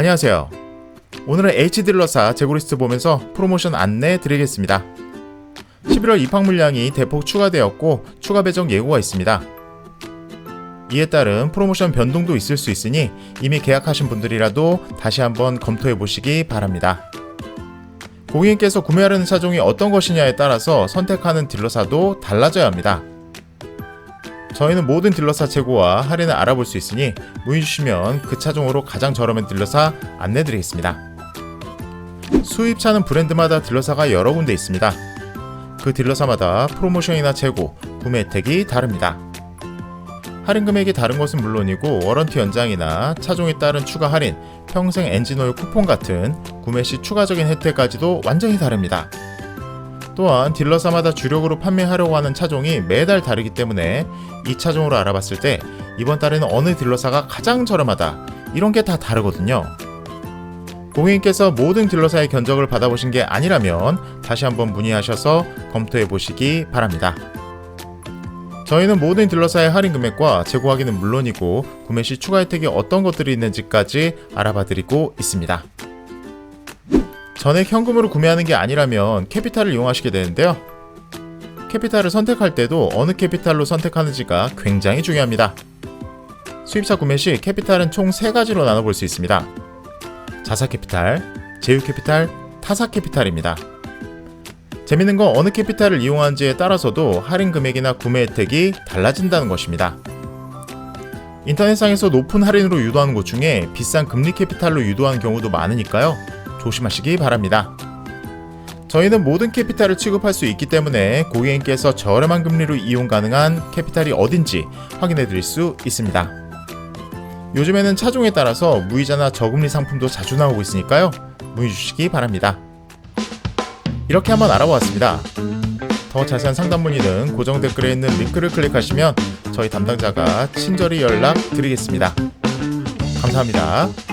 안녕하세요. 오늘은 H딜러사 재고리스트 보면서 프로모션 안내 드리겠습니다. 11월 입학 물량이 대폭 추가되었고 추가 배정 예고가 있습니다. 이에 따른 프로모션 변동도 있을 수 있으니 이미 계약하신 분들이라도 다시 한번 검토해 보시기 바랍니다. 고객님께서 구매하려는 차종이 어떤 것이냐에 따라서 선택하는 딜러사도 달라져야 합니다. 저희는 모든 딜러사 재고와 할인을 알아볼 수 있으니 문의 주시면 그 차종으로 가장 저렴한 딜러사 안내드리겠습니다. 수입차는 브랜드마다 딜러사가 여러 군데 있습니다. 그 딜러사마다 프로모션이나 재고, 구매 혜택이 다릅니다. 할인 금액이 다른 것은 물론이고 워런티 연장이나 차종에 따른 추가 할인, 평생 엔진오일 쿠폰 같은 구매 시 추가적인 혜택까지도 완전히 다릅니다. 또한 딜러사마다 주력으로 판매하려고 하는 차종이 매달 다르기 때문에 이 차종으로 알아봤을 때 이번 달에는 어느 딜러사가 가장 저렴하다 이런 게 다 다르거든요. 고객님께서 모든 딜러사의 견적을 받아보신 게 아니라면 다시 한번 문의하셔서 검토해 보시기 바랍니다. 저희는 모든 딜러사의 할인 금액과 재고 확인은 물론이고 구매 시 추가 혜택이 어떤 것들이 있는지까지 알아봐 드리고 있습니다. 전액 현금으로 구매하는 게 아니라면 캐피탈을 이용하시게 되는데요. 캐피탈을 선택할 때도 어느 캐피탈로 선택하는지가 굉장히 중요합니다. 수입차 구매 시 캐피탈은 총 3가지로 나눠볼 수 있습니다. 자사 캐피탈, 제휴 캐피탈, 타사 캐피탈입니다. 재밌는 건 어느 캐피탈을 이용하는지에 따라서도 할인 금액이나 구매 혜택이 달라진다는 것입니다. 인터넷상에서 높은 할인으로 유도하는 곳 중에 비싼 금리 캐피탈로 유도하는 경우도 많으니까요. 조심하시기 바랍니다. 저희는 모든 캐피탈을 취급할 수 있기 때문에 고객님께서 저렴한 금리로 이용 가능한 캐피탈이 어딘지 확인해 드릴 수 있습니다. 요즘에는 차종에 따라서 무이자나 저금리 상품도 자주 나오고 있으니까요. 문의 주시기 바랍니다. 이렇게 한번 알아보았습니다. 더 자세한 상담 문의는 고정 댓글에 있는 링크를 클릭하시면 저희 담당자가 친절히 연락 드리겠습니다. 감사합니다.